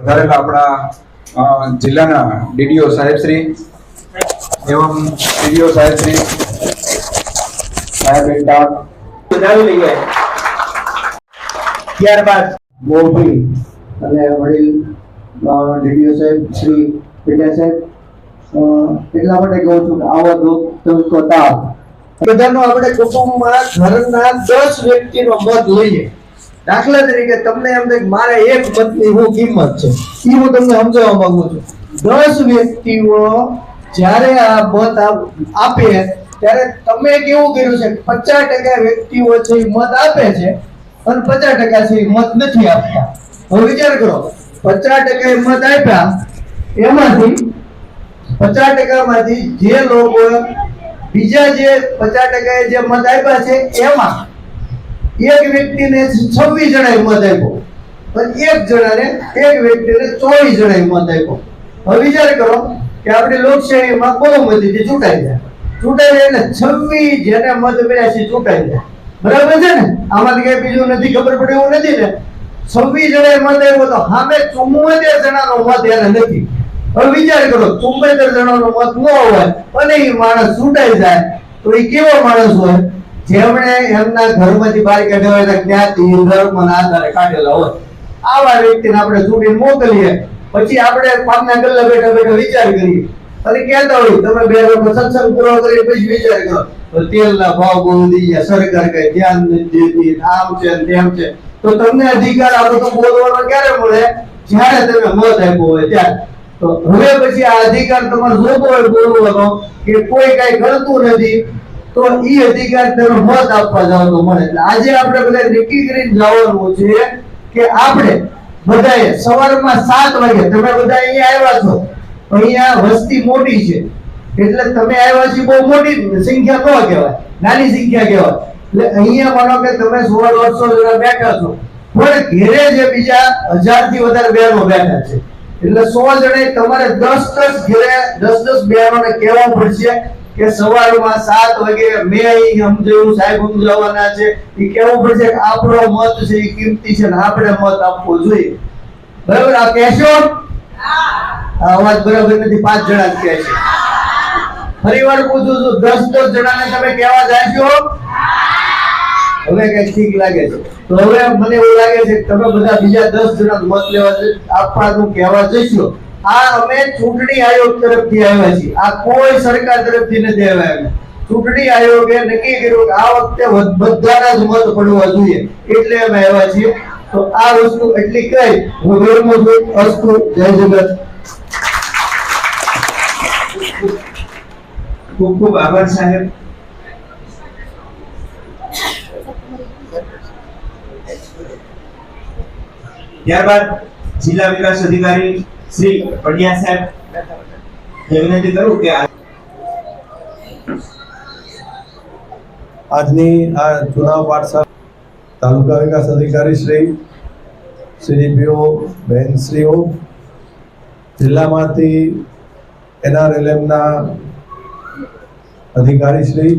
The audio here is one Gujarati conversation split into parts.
વધારેલા આપણા જિલ્લાના ડીડીઓ સાહેબશ્રી એવમ ડીડીઓ સાહેબશ્રી સાહેબ વધાવી લઈએ ત્યારબાદ મોભી અને વડીલ ડીડીઓ સાહેબ શ્રી પીડિયા સાહેબ. એટલા માટે કહું છું કે આવો દુઃખ તમકો તાપ બધાનો આપણે કુટુંબમાં ઘરના દસ વ્યક્તિનો મત લઈએ. દાખલા તરીકે તમને એમ થાય મારે એક મતની હું કિંમત છે. એ હું તમને સમજાવવા માંગુ છું. દસ વ્યક્તિઓ જ્યારે આ મત આપે ત્યારે તમે કેવું કર્યું છે? પચાસ ટકા વ્યક્તિઓ છે મત આપે છે અને પચાસ ટકા છે મત નથી આપતા. હવે વિચાર કરો. પચાસ ટકા મત આપ્યા, એમાંથી પચાસ ટકામાંથી જે લોકો બીજા જે પચાસ ટકાએ જે મત આપ્યા છે, એમાં એક વ્યક્તિને છવ્વીસ જણાએ મત આપ્યો. અને એક જણાને એક વ્યક્તિને ચોવીસ જણાએ મત આપ્યો. હવે વિચાર કરો કે આપણે લોકશાહીમાં બહુમતીથી ચૂંટાઈ જાય ચૂંટાઈ જાય એટલે છવ્વીસ જેને મત મળ્યા છે, ચૂંટાઈ જાય બરાબર છે ને? આમાંથી કઈ બીજું નથી ખબર પડે એવું નથી ને? છવ્વીસ જણાએ મત આપ્યો તો સામે ચુમ્મોતેર જણાનો મત એને નથી. હવે વિચાર કરો ચુમ્મોતેર જણાનો મત ન હોય અને એ માણસ ચૂંટાઈ જાય તો એ કેવો માણસ હોય? જેમણે એમના ઘરમાંથી બહાર કાઢ્યા હોય જ્ઞાતિ ધર્મના આધારે કાઢેલા હોય? આવા વ્યક્તિને આપણે ચૂંટી મોકલીએ. પછી આપણે પાંચના ગલ્લા બેઠા બેઠા વિચાર કરીએ. અને કહેતા હોય, તમે બે લોકો સત્સંગ પૂરો કરી પછી વિચાર કરો. તો તેલના ભાવ બહુ ગયા. સરકાર કઈ ધ્યાન નથી દેતી, આમ છે તેમ છે. તો તમને અધિકાર આ બધું બોલવાનો ક્યારે મળે? જ્યારે તમે મત આપ્યો હોય ત્યારે. તો હવે પછી આ અધિકાર તમારે જોતો હોય બોલવાનો કે કોઈ કઈ કરતું નથી. તો ઈ અધિકાર તમે મત આપવા જવાનો મળે. એટલે આજે આપણે બધા નક્કી કરીને જવાનું છે કે આપણે બધાએ સવારમાં સાત વાગે, તમે બધા અહીંયા આવ્યા છો અહીંયા વસ્તી મોટી છે. એટલે તમે આવ્યા છો બહુ મોટી સંખ્યા ન કહેવાય, નાની સંખ્યા કહેવાય. એટલે અહીંયા માનો કે તમે સોળ દોઢસો જણા બેઠા છો, પણ ઘેરે જે બીજા હજારથી વધારે બહેનો બેઠા છે. એટલે સો જણે તમારે દસ દસ ઘેરે દસ દસ બહેનોને કહેવા પડશે કે સવારમાં સાત વાગે મેં અહીં સાહેબ સમજાવવાના છે. એ કેવું પડશે કે આપણો મત છે, એ કિંમતી છે આપણે મત આપવો જોઈએ. બરાબર? આ કહેશો? અવાજ બરાબર નથી, પાંચ જણા કહે છે. ફરી વાર પૂછું છું, દસ દસ જણાને તમે કહેવા જાશો? હવે કઈ ઠીક લાગે છે. તો હવે મને એવું લાગે છે કે તમે બધા બીજા દસ જણા મત લેવા આપવાનું કહેવા જઈશો આ અમે ચૂંટણી આયોગ તરફથી આવ્યા છીએ. આ કોઈ સરકાર તરફથી નથી આવ્યા ચૂંટણી આયોગે નક્કી કર્યું કે આ વખતે બધાના જ મત પડવા જોઈએ. એટલે અમે આવ્યા છીએ. તો આ વસ્તુ એટલી કહી હું વિરમું છું, અસ્તુ, જય જગત. ખૂબ ખૂબ આભાર, સાહેબ. ત્યારબાદ જિલ્લા વિકાસ અધિકારી શ્રી પડિયા સાહેબ વિનંતી કરું કે આજની આ ચુનાવ પાઠશાળા તાલુકા વિકાસ અધિકારી શ્રી સીડીપીઓ બહેનશ્રીઓ, જિલ્લામાંથી એનઆરએલએમના અધિકારી શ્રી,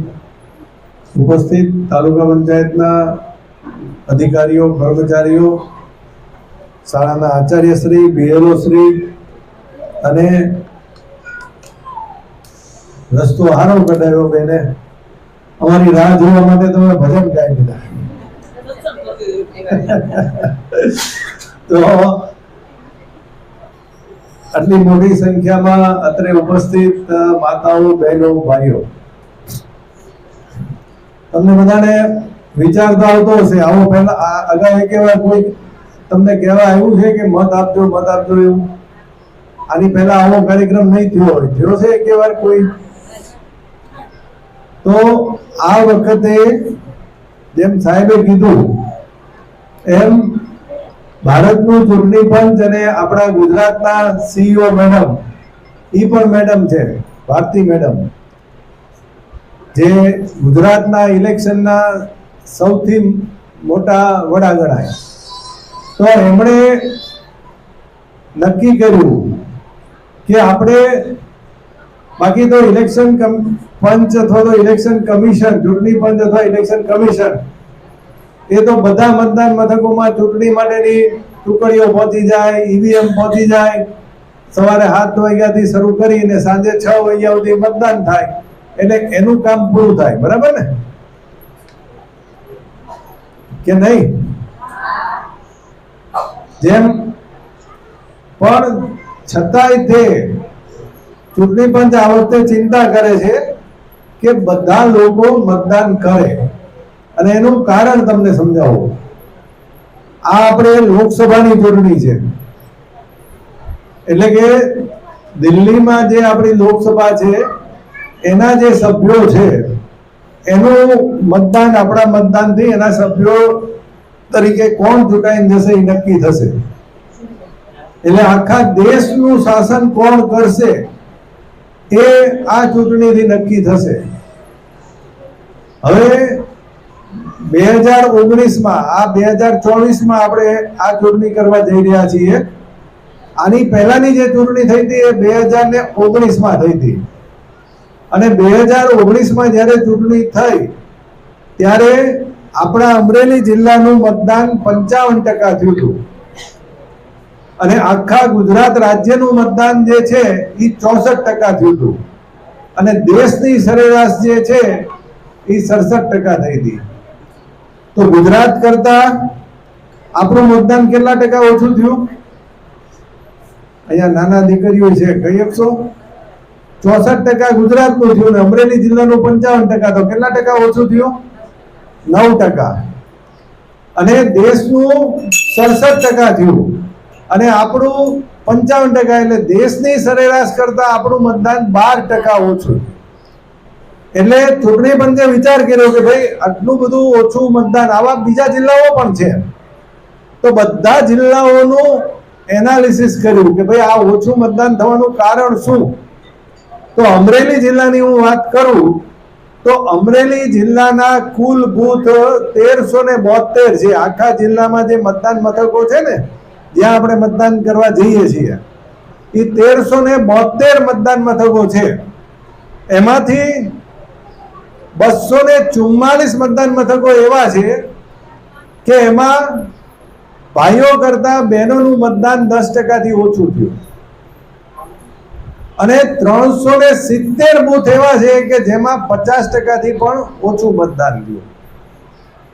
ઉપસ્થિત તાલુકા પંચાયતના અધિકારીઓ, કર્મચારીઓ શાળાના આચાર્યશ્રી બીએલઓ શ્રી અને રસ્તો હારો કઢાવ્યો બેને. અમારી રાહ જોવા માટે તમે ભજન ગાઈ દીધા. તો આટલી મોટી સંખ્યામાં અત્રે ઉપસ્થિત માતાઓ, બહેનો, ભાઈઓ. તમને બધાને વિચારતા આવતો હશે. આવો પહેલા અગાઉ એક એવા કોઈ તમને કહેવા આવ્યું છે કે મત આપજો મત આપજો એવું. આની પહેલા આવો કાર્યક્રમ નહીં થયો હોય. થયો છે એક વાર કોઈ. તો આ વખતે જેમ સાહેબે કીધું, એમ ભારતનું ચૂંટણી પંચ અને આપણા ગુજરાતના સીઈઓ મેડમ એ પણ મેડમ છે, ભારતી મેડમ, જે ગુજરાતના ઇલેક્શનના સૌથી મોટા વડા ગણાય તો એમણે નક્કી કર્યું કે આપણે બાકી તો ઇલેક્શન પંચ અથવા તો ઇલેક્શન કમિશન, ચૂંટણી પંચ અથવા ઇલેક્શન કમિશન, એ તો બધા મતદાન મથકોમાં ચૂંટણી માટેની ટુકડીઓ પહોંચી જાય, ઈવીએમ પહોંચી જાય, સવારે સાત વાગ્યાથી શરૂ કરીને સાંજે છ વાગ્યા સુધી મતદાન થાય, એટલે એનું કામ પૂરું થાય, બરાબર ને? કે નહીં? જેમ પણ છતાંય તે ચૂંટણી પંચ આ વખતે ચિંતા કરે છે કે બધા લોકો મતદાન કરે. અને એનું કારણ તમને સમજાવું. આ આપણે લોકસભાની ચૂંટણી છે. એટલે કે દિલ્હીમાં જે આપણી લોકસભા છે, એના જે સભ્યો છે, એનું મતદાન આપણા મતદાનથી એના સભ્યો તરીકે કોણ ચૂંટાઈને જશે એ નક્કી થશે. એટલે આખા દેશનું શાસન કોણ કરશે એ આ ચૂંટણીથી નક્કી થશે. હવે બે હજાર ઓગણીસમાં, આ બે હજાર ચોવીસમાં આપણે આ ચૂંટણી કરવા જઈ રહ્યા છીએ. આની પહેલાની જે ચૂંટણી થઈ હતી એ બે હજાર ને ઓગણીસમાં થઈ હતી. અને બે હજાર ઓગણીસમાં જ્યારે ચૂંટણી થઈ, ત્યારે આપણા અમરેલી જિલ્લાનું મતદાન પંચાવન ટકા થયું હતું. અને આખા ગુજરાત રાજ્યનું મતદાન જે છે એ ચોસઠ ટકા થયું હતું. અને દેશની સરેરાશ જે છે એ સડસઠ ટકા થઈ હતી. તો ગુજરાત કરતા આપણું મતદાન કેટલા ટકા ઓછું થયું? અહીંયા નાના દીકરીઓ છે, કહી શકશો? ચોસઠ ટકા ગુજરાતનું થયું ને અમરેલી જિલ્લાનું પંચાવન ટકા. તો કેટલા ટકા ઓછું થયું? નવ ટકા. અને દેશનું સડસઠ ટકા થયું. અને આપણું પંચાવન ટકા એટલે દેશની સરેરાશ કરતા આપણું મતદાન બાર ટકા ઓછું. એટલે ચૂંટણી પંચે વિચાર કર્યો કે ભાઈ, આટલું બધું ઓછું મતદાન આવા બીજા જિલ્લાઓ પણ છે. તો બધા જિલ્લાઓનું એનાલિસિસ કર્યું કે ભાઈ, આ ઓછું મતદાન થવાનું કારણ શું? તો અમરેલી જિલ્લાની હું વાત કરું તો અમરેલી જિલ્લાના કુલ બૂથ તેરસો ને બોતેર છે. આખા જિલ્લામાં જે મતદાન મથકો છે ને, જ્યાં આપણે મતદાન કરવા જઈએ છીએ, એ તેરસો ને બોતેર મતદાન મથકો છે. એમાંથી બસો ને ચુમ્માલીસ મતદાન મથકો એવા છે કે એમાં ભાઈઓ કરતા બહેનોનું મતદાન દસ ટકાથી ઓછું થયું. અને ત્રણસો ને સિત્તેર બુથ એવા છે કે જેમાં પચાસ ટકાથી પણ ઓછું મતદાન થયું.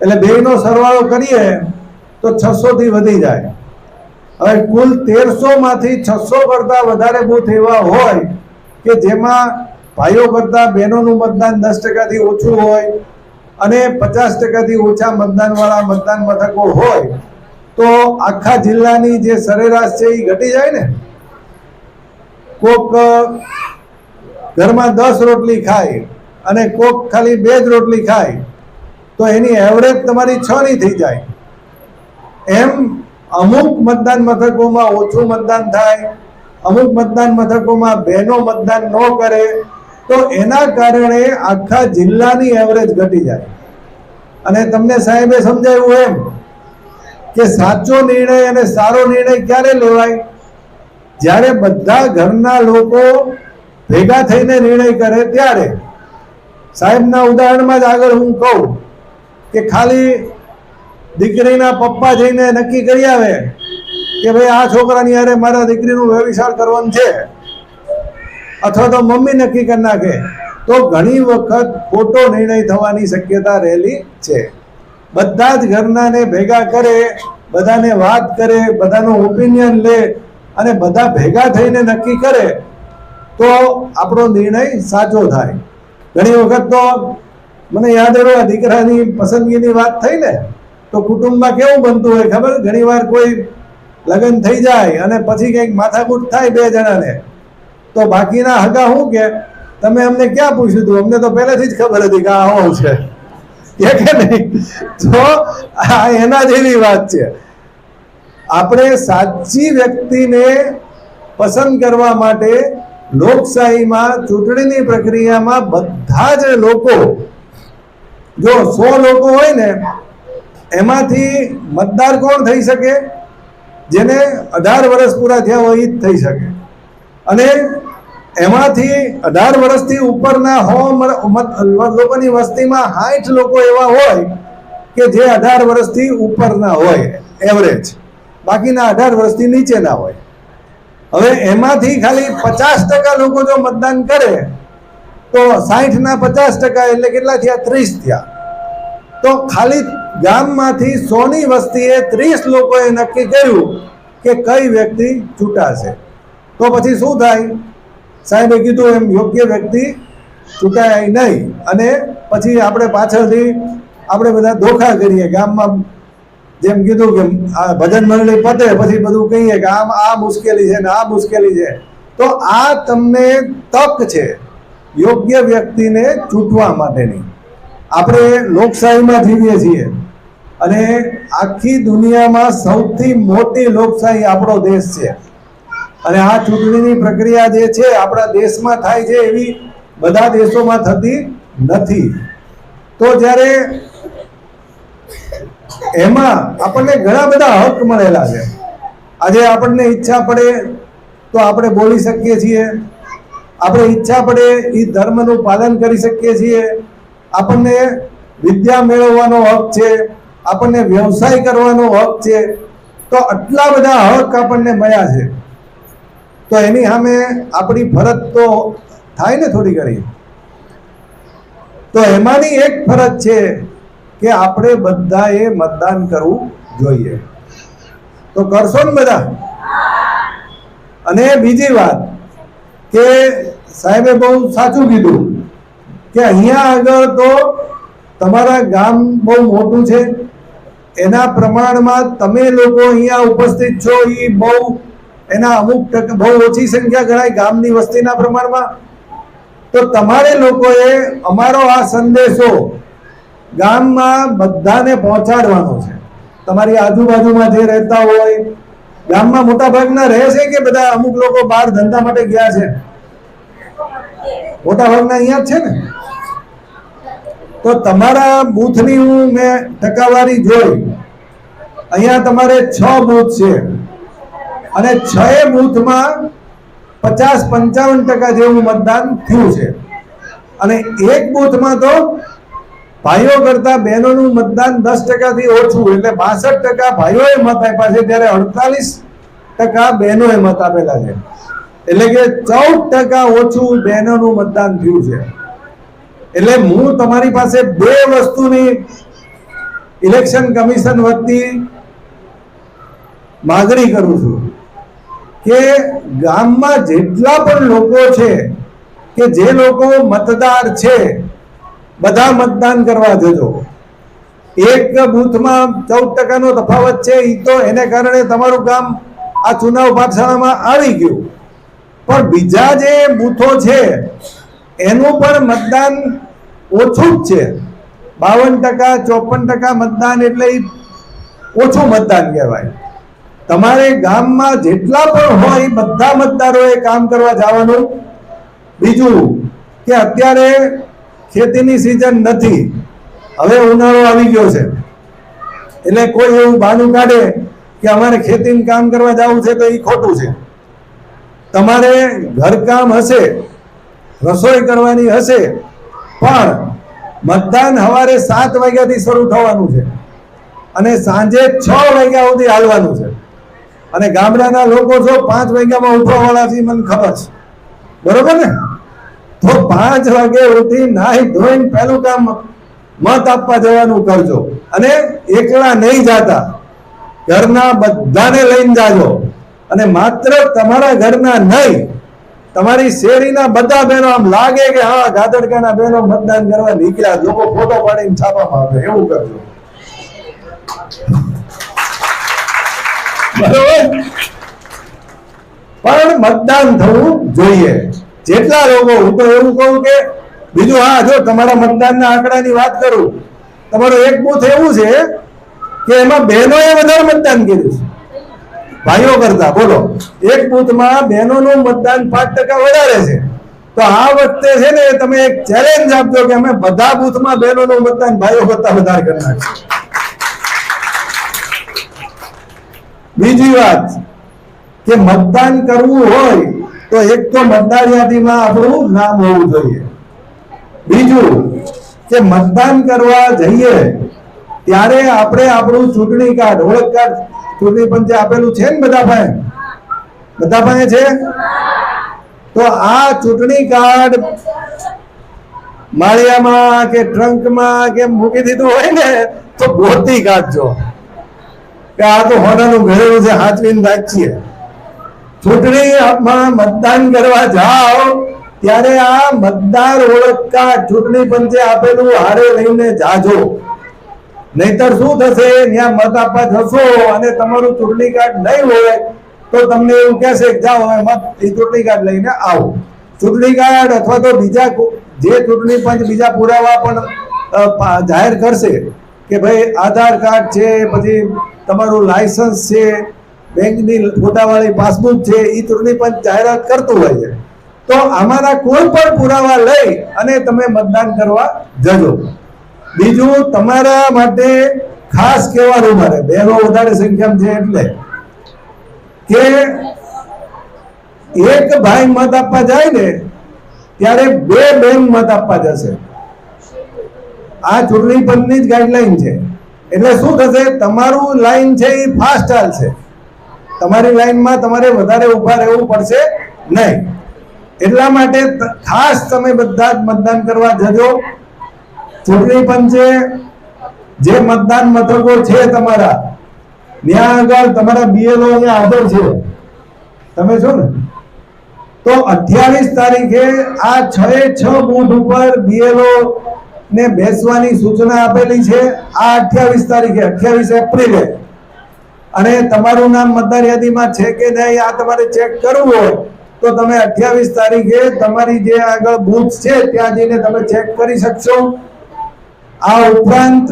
એટલે બેયનો સરવાળો કરીએ તો છસો થી વધી જાય. હવે કુલ તેરસો માંથી છસો કરતા વધારે બૂથ એવા હોય કે જેમાં ભાઈઓ કરતા બહેનોનું મતદાન દસ ટકાથી ઓછું હોય અને પચાસ ટકાથી ઓછા મતદાનવાળા મતદાન મથકો હોય, તો આખા જિલ્લાની જે સરેરાશ છે એ ઘટી જાય ને? કોક ઘરમાં દસ રોટલી ખાય અને કોક ખાલી બે જ રોટલી ખાય, તો એની એવરેજ તમારી છ ની થઈ જાય. એમ અમુક મતદાન મથકોમાં ઓછું મતદાન થાય, અમુક મતદાન મથકોમાં બહેનો મતદાન ન કરે, તો એના કારણે આખા જિલ્લાની એવરેજ ઘટી જાય. અને તમને સાહેબે સમજાવ્યું એમ કે સાચો નિર્ણય અને સારો નિર્ણય ક્યારે લેવાય? જ્યારે બધા ઘરના લોકો ભેગા થઈને નિર્ણય કરે ત્યારે સાહેબના ઉદાહરણમાં જ આગળ હું કહું કે ખાલી દીકરીના પપ્પા જઈને નક્કી કરી આવે કે ભાઈ આ છોકરાની અરે મારા દીકરીનું વ્યવિશાળ કરવાનું છે, અથવા તો મમ્મી નક્કી કરી નાખે, તો ઘણી વખત ખોટો નિર્ણય થવાની શક્યતા રહેલી છે. બધા જ ઘરનાને ભેગા કરે, બધાને વાત કરે, બધાનો ઓપિનિયન લે અને બધા ભેગા થઈને નક્કી કરે તો આપણો નિર્ણય સાચો થાય. ઘણી વખત તો મને યાદ આવ્યું આ દીકરાની પસંદગીની વાત થઈ ને, તો કુટુંબમાં કેવું બનતું હોય ખબર? ઘણી વાર કોઈ લગ્ન થઈ જાય અને પછી કંઈક માથાકૂટ થાય બે જણાને. તો બાકીના હગા શું કે, તમે અમને ક્યાં પૂછ્યું હતું અમને તો પહેલેથી જ ખબર હતી કે આ આવું છે. કે નહીં? તો આ એના જેવી વાત છે. આપણે સાચી વ્યક્તિને પસંદ કરવા માટે લોકશાહીમાં, ચૂંટણીની પ્રક્રિયામાં બધા જ લોકો, જો સો લોકો હોય ને, એમાંથી મતદાર કોણ થઈ શકે? જેને અઢાર વર્ષ પૂરા થયા હોય એ જ થઈ શકે. અને એમાંથી અઢાર વર્ષથી ઉપરના હો લોકોની વસ્તીમાં સાઠ લોકો એવા હોય કે જે અઢાર વર્ષથી ઉપરના હોય એવરેજ બાકીના અઢાર વર્ષથી નીચેના હોય. હવે એમાંથી ખાલી પચાસ ટકા લોકો જો મતદાન કરે, તો સાઠ ના પચાસ ટકા એટલે કેટલા થયા ત્રીસ થયા. તો ખાલી ગામમાંથી સોની વસ્તીએ ત્રીસ લોકોએ નક્કી કર્યું કે કઈ વ્યક્તિ ચૂંટાશે. તો પછી શું થાય? સાહેબે કીધું એમ, યોગ્ય વ્યક્તિ ચૂંટાય નહીં. અને પછી આપણે પાછળથી આપણે બધા ધોખા કરીએ, ગામમાં જેમ કીધું કે ભજન મંડળી પતે, પછી બધું કહીએ કે આમ આ મુશ્કેલી છે ને આ મુશ્કેલી છે. તો આ તમને તક છે યોગ્ય વ્યક્તિને ચૂંટવા માટેની. આપણે લોકશાહીમાં જીવીએ છીએ અને આખી દુનિયામાં સૌથી મોટી લોકશાહી આપણો દેશ છે. અને આ ચૂંટણીની પ્રક્રિયા જે છે આપણા દેશમાં થાય છે એવી બધા દેશોમાં થતી નથી. તો જ્યારે એમાં આપણને ઘણા બધા હક મળેલા છે. આજે આપણને ઈચ્છા પડે તો આપણે બોલી શકીએ છીએ. આપણે ઈચ્છા પડે એ ધર્મનું પાલન કરી શકીએ છીએ. આપણને વિદ્યા મેળવવાનો હક છે. આપણને વ્યવસાય કરવાનો હક છે. તો આટલા બધા હક આપણને મળ્યા છે. તો એની સામે આપણી ફરજ તો થાય ને થોડી ઘણી. તો એમાંની એક ફરજ છે કે આપણે બધાએ મતદાન કરવું જોઈએ. તો કરશો ને બધા? અને બીજી વાત કે સાહેબે બહુ સાચું કીધું કે અહીંયા આગળ તો તમારા ગામ બહુ મોટું છે. એના પ્રમાણમાં તમે લોકો અહીંયા ઉપસ્થિત છો એ બહુ એના અમુક બહુ ઓછી સંખ્યા ગણાય ગામની વસ્તીના પ્રમાણમાં. તો તમારે લોકોએ અમારો આ સંદેશો ગામમાં બધાને પહોંચાડવાનો છે. તમારી આજુબાજુમાં જે રહેતા હોય, ગામમાં મોટા ભાગના રહે છે કે બધા અમુક લોકો બહાર ધંધા માટે ગયા છે? મોટા ભાગના અહીંયા જ છે ને? તો તમારા બૂથની હું મેં ટકાવારી જોઈ. અહીંયા તમારે છ બૂથ છે. અને છ બૂથમાં પચાસ પંચાવન ટકા જેવું મતદાન થયું છે. અને એક બૂથમાં તો ભાઈઓ કરતા બહેનોનું મતદાન દસ ટકાથી ઓછું એટલે બાસઠ ટકા ભાઈઓએ મત આપ્યા છે જ્યારે અડતાલીસ ટકા બહેનોએ મત આપેલા છે. એટલે કે ચૌદ ટકા ઓછું બહેનોનું મતદાન થયું છે. એટલે હું તમારી પાસે બે વસ્તુની ઇલેક્શન કમિશન વતી માગણી કરું છું કે ગામમાં જેટલા પણ લોકો છે કે જે લોકો મતદાર છે બધા મતદાન કરવા જજો. એક બૂથમાં ચૌદ ટકાનો તફાવત છે એ તો એને કારણે તમારું ગામ આ ચુનાવ પાઠશાળામાં આવી ગયું. પણ બીજા જે બૂથો છે, એનું પણ મતદાન ઓછું જ છે. બાવન ટકા, ચોપન ટકા મતદાન એટલે ઓછું મતદાન કહેવાય. તમારે ગામમાં જેટલા પણ હોય બધા મતદારોએ કામ કરવા જવાનું. બીજું કે અત્યારે ખેતીની સિઝન નથી. હવે ઉનાળો આવી ગયો છે. એટલે કોઈ એવું બહાનું કાઢે કે અમારે ખેતીનું કામ કરવા જવું છે તો એ ખોટું છે. તમારે ઘરકામ હશે, રસોઈ કરવાની હશે, પણ મતદાન સવારે સાત વાગ્યાથી શરૂ થવાનું છે અને સાંજે છ વાગ્યા સુધી હાલવાનું છે. અને ગામડાના લોકો છો પાંચ વાગ્યામાં ઉઠવાવાળાથી મને ખબર છે. બરોબર ને? તો પાંચ વાગે ઉઠી નાહી ધોઈને પહેલું કામ મત આપવા જવાનું કરજો. અને એકલા નહીં જાતા. ઘરના બધાને લઈને જાજો. અને માત્ર તમારા ઘરના નહીં, તમારી શેરીના બધા બહેનો આમ લાગે કે હા, ગાદડકાના બહેનો મતદાન કરવા નીકળ્યા. લોકો ફોટો પાડીને છાપવામાં આવે. એવું કરજો. બરોબર? પણ મતદાન થવું જોઈએ. જેટલા લોકો હું તો એવું કહું કે બીજું હા, જો તમારા મતદાનના આંકડાની વાત કરું, તમારો એક બુથ એવું છે કે એમાં બહેનોએ વધારે મતદાન કર્યું છે. ભાઈઓ કરતા, બોલો. એક બુથમાં બહેનોનું મતદાન પાંચ ટકા વધારે છે. તો આ વખતે છે ને તમે એક ચેલેન્જ આપજો કે અમે બધા બુથમાં બહેનોનું મતદાન ભાઈઓ કરતા વધારે કરી નાખીશું બીજી વાત કે મતદાન કરવું હોય તો એક તો મતદાર યાદીમાં આપણું નામ હોવું જોઈએ. બીજું, કે મતદાન કરવા જઈએ, ત્યારે આપણે આપણું ચૂંટણી કાર્ડ, ઓળખ કાર્ડ, ચૂંટણી પંચે આપેલું છે ને બધા પાસે? બધા પાસે છે? તો આ ચૂંટણી કાર્ડ માળિયામાં કે ટ્રંકમાં કે મૂકી દીધું હોય ને, તો ગોતી કાઢજો. કે આ તો હોનાનું ઘરેલું છે, હાચવીને રાખીએ. ચૂંટણીમાં મતદાન કરવા જાઓ, ત્યારે આ મતદાર ઓળખ કાર્ડ ચૂંટણી પંચે આપેલું હારે લઈને જાજો. નહીતર શું થશે? ત્યાં મત આપવા જશો અને તમારું ચૂંટણી કાર્ડ નહીં હોય તો તમને એવું કહેશે જાઓ મત એ ચૂંટણી કાર્ડ લઈને આવો. ચૂંટણી કાર્ડ અથવા તો બીજા જે ચૂંટણી પંચ બીજા પુરાવા પણ જાહેર કરશે કે ભાઈ આધાર કાર્ડ છે, પછી તમારું લાયસન્સ છે બેંકની ફોટાવાળી પાસબુક છે એ ચૂંટણી પંચ જાહેરાત કરતું હોય છે. તો આમાંના કોઈ પણ પુરાવા લઈ અને તમે મતદાન કરવા જજો. બીજું, તમારા માટે ખાસ કહેવાનું મારે બહેનો વધારે સંખ્યામાં છે એટલે કે એક ભાઈ મત આપવા જાય ને, ત્યારે બે બેન મત આપવા જશે. આ ચૂંટણી પંચની જ ગાઈડલાઈન છે. એટલે શું થશે? તમારું લાઈન છે એ ફાસ્ટ ચાલશે તમારી લાઈનમાં તમારે વધારે ઊભા રહેવું પડશે નહીં. એટલા માટે ખાસ તમે બધા જ મતદાન કરવા જજો. ચૂંટણી પંચે જે મતદાન મથકો છે તમારા, ત્યાં આગળ તમારા બીએલઓ અહીંયા હાજર છે. તમે છો ને? તો અઠ્યાવીસ તારીખે આ છ એ છ બૂથ ઉપર બીએલઓ ને બેસવાની સૂચના આપેલી છે. આ અઠ્યાવીસ તારીખે, અઠ્યાવીસ એપ્રિલે. અને તમારું નામ મતદાર યાદીમાં છે કે નહીં, આ તમારે ચેક કરવું હોય, તો તમે અઠ્યાવીસ તારીખે તમારી જે આગળ બુથ છે, ત્યાં જઈને તમે ચેક કરી શકશો. આ ઉપરાંત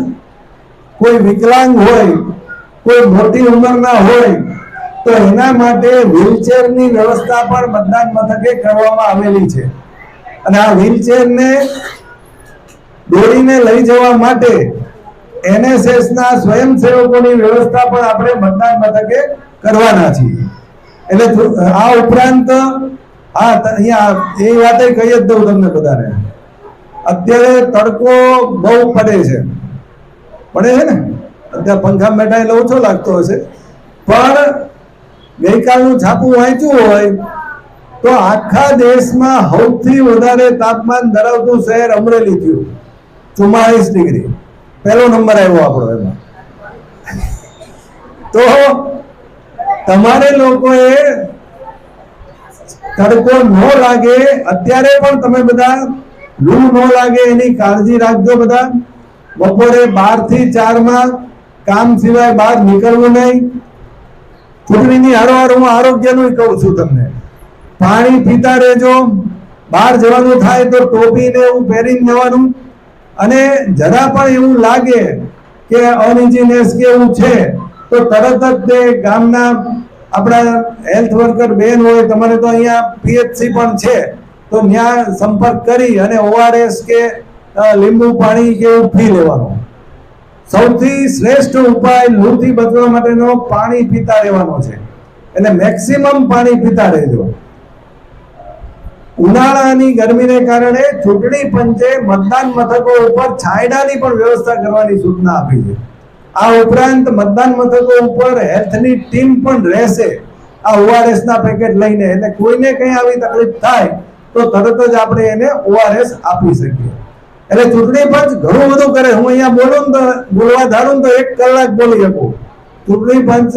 કોઈ વિકલાંગ હોય, કોઈ મોટી ઉંમરના હોય, તો એના માટે વ્હીલચેરની વ્યવસ્થા પણ મતદાન મથકે કરવામાં આવેલી છે. અને આ વ્હીલચેરને દોડીને લઈ જવા માટે NSS ના સ્વયંસેવકોની વ્યવસ્થા પણ આપણે મતદાન મથકે કરવાના છીએ. એટલે આ ઉપરાંત, હા અહીંયા એ વાતે કહી જ દઉં તમને બધાને. અત્યારે તડકો બહુ પડે છે. પડે છે ને? અત્યારે પંખા બેઠા એટલે ઓછો લાગતો હશે. પણ ગઈકાલનું છાપું વાંચ્યું હોય, તો આખા દેશમાં સૌથી વધારે તાપમાન ધરાવતું શહેર અમરેલી થયું. ચુમ્માલીસ ડિગ્રી. પહેલો નંબર આવ્યો આપણો એમાં. તો તમારે લોકોએ તડકો ન લાગે, અત્યારે પણ તમે બધા લૂ ન લાગે, એની કાળજી રાખજો બધા. બપોરે બારથી ચારમાં કામ સિવાય બહાર નીકળવું નહીં. ચૂંટણીની હારોહાર હું આરોગ્યનું કહું છું તમને. પાણી પીતા રહેજો. બહાર જવાનું થાય તો ટોપી ને એવું પહેરીને જવાનું. અને જરા પણ એવું લાગે કે અનઇઝીનેસ કે એવું છે, તો તરત જ તે ગામના આપણા હેલ્થ વર્કર બેન હોય, તમારે તો અહીંયા પીએચસી પણ છે, તો ત્યાં સંપર્ક કરી અને ઓઆરએસ કે લીંબુ પાણી કે એવું પી લેવાનું. સૌથી શ્રેષ્ઠ ઉપાય લૂથી બચવા માટેનો પાણી પીતા રહેવાનો છે. એટલે મેક્સિમમ પાણી પીતા રહેજો. ઉનાળાની ગરમીને કારણે ચૂંટણી પંચે મતદાન મથકો ઉપર છાંયડાની પણ વ્યવસ્થા કરવાની સૂચના આપી છે. આ ઉપરાંત મતદાન મથકો ઉપર હેલ્થની ટીમ પણ રહેશે. આ ઓઆરએસના પેકેટ લઈને એટલે કોઈને કઈ આવી તકલીફ થાય તો તરત જ આપણે એને ઓઆરએસ આપી શકીએ. એટલે ચૂંટણી પંચ ઘણું બધું કરે. હું અહીંયા બોલું તો, બોલવા ધારું તો એક કલાક બોલી શકું. ચૂંટણી પંચ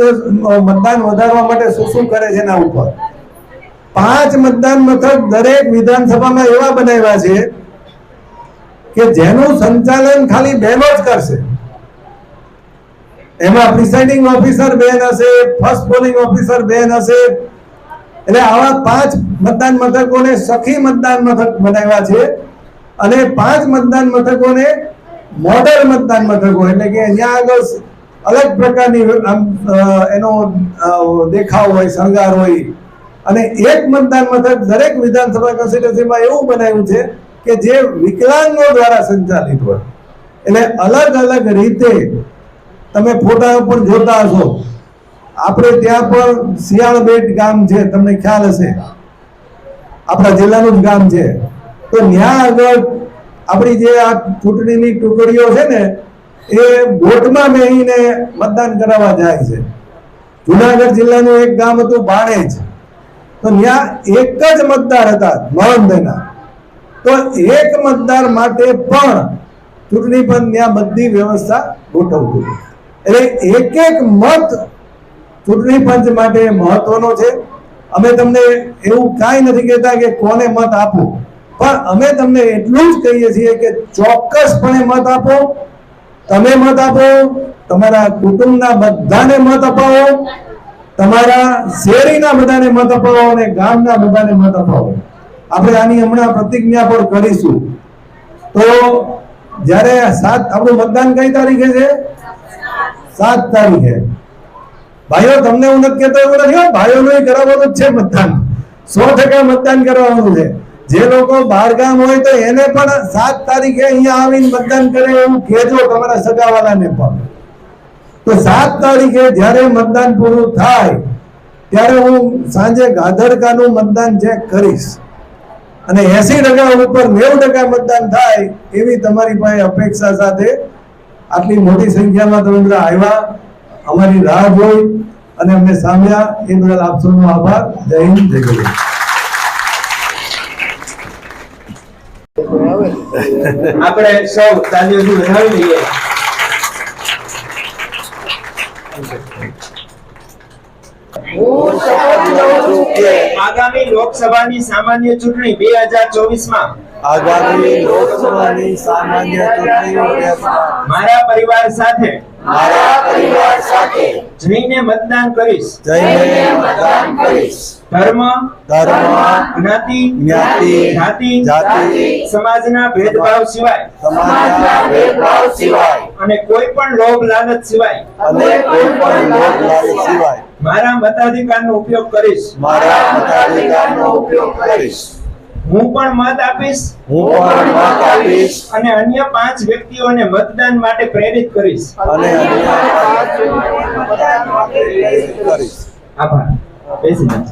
મતદાન વધારવા માટે શું શું કરે છે એના ઉપર. પાંચ મતદાન મથક દરેક વિધાનસભામાં એવા બનાવ્યા છે કે જેનું સંચાલન ખાલી બહેનો જ કરશે. એમાં પ્રિસાઇડિંગ ઓફિસર બેન હશે ફર્સ્ટ પોલિંગ ઓફિસર બેન હશે. એટલે આવા પાંચ મતદાન મથકોને સખી મતદાન મથક બનાવ્યા છે અને પાંચ મતદાન મથકોને મોડલ મતદાન મથકો, એટલે કે અહીંયા આગળ અલગ પ્રકારની એનો દેખાવ હોય, શણગાર હોય અને એક મતદાન મથક દરેક વિધાનસભા કોન્સ્ટિટ્યુન્સીમાં એવું બનાવ્યું છે કે જે વિકલાંગો દ્વારા સંચાલિત હોય. એટલે અલગ અલગ રીતે તમે ફોટા ઉપર જોતા હશો. આપણે ત્યાં પણ શિયાળબેટ ગામ છે, તમને ખ્યાલ હશે. આપણા જિલ્લાનું જ ગામ છે. તો ત્યાં આગળ આપણી જે આ ચૂંટણીની ટુકડીઓ છે ને, એ બોટમાં બેહીને મતદાન કરાવવા જાય છે. જુનાગઢ જિલ્લાનું એક ગામ હતું, બાણેજ. તો ત્યાં એક જ મતદાર હતા નોંધના તો એક મતદાર માટે પણ ચૂંટણી પંચ ત્યાં બધી વ્યવસ્થા ગોઠવતું એટલે એક એક મત ચૂંટણી પંચ માટે મહત્વનો છે. અમે તમને એવું કાંઈ નથી કહેતા કે કોને મત આપો. પણ અમે તમને એટલું જ કહીએ છીએ કે ચોક્કસપણે મત આપો. તમે મત આપો, તમારા કુટુંબના બધાને મત અપાવો. તમારા શેરીના બધાને મત અપાવો અને ગામના બધાને મત અપાવો. આપણે આની હમણાં પ્રતિજ્ઞા પણ કરીશું. તો જ્યારે સાત, આપણું મતદાન કઈ તારીખે છે? સાત તારીખે. ભાઈઓ, તમને હું નથી કહેતો એવું નથી ભાઈઓનું કરાવવાનું જ છે મતદાન. સો ટકા મતદાન કરવાનું છે. જે લોકો બહાર ગામ હોય તો એને પણ સાત તારીખે અહીંયા આવીને મતદાન કરે એવું કહેજો તમારા સગાવાલાને પણ. તો સાત તારીખે જ્યારે મતદાન પૂરું થાય, ત્યારે હું સાંજે ગાધડકાનું મતદાન ચેક કરીશ અને એસી ટકા ઉપર નેવું ટકા મતદાન થાય, એવી તમારી પાસે અપેક્ષા સાથે આટલી મોટી સંખ્યામાં તમે બધા આવ્યા, અમારી રાહ જોઈ અને અમને સાંભળ્યા. એ બદલ આપ આભાર. જય હિન્દ, જય ગરવી આપણે સૌ તાલીઓથી વધાવી લઈએ. આગામી લોકસભાની સામાન્ય ચૂંટણી બે હજાર ચોવીસમાં આગામી લોકસભાની સામાન્ય ચૂંટણી મારા પરિવાર સાથે. મારા પરિવાર સાથે જઈને મતદાન કરીશ. જઈને મતદાન કરીશ. ધર્મ ધર્મ જ્ઞાતિ જ્ઞાતિ, જાતિ જાતિ, સમાજના ભેદભાવ સિવાય. સમાજના ભેદભાવ સિવાય. અને કોઈ પણ લોભ લાલચ સિવાય. અને કોઈ પણ લોભ લાલચ સિવાય. મારા મતાધિકારનો ઉપયોગ કરીશ. મારા મતાધિકારનો ઉપયોગ કરીશ. હું પણ મત આપીશ. હું પણ મત આપીશ. અને અન્ય પાંચ વ્યક્તિઓને મતદાન માટે પ્રેરિત કરીશ. અને અન્ય મતદાન માટે પ્રેરિત કરીશ. આભાર. બેસી જાઓ.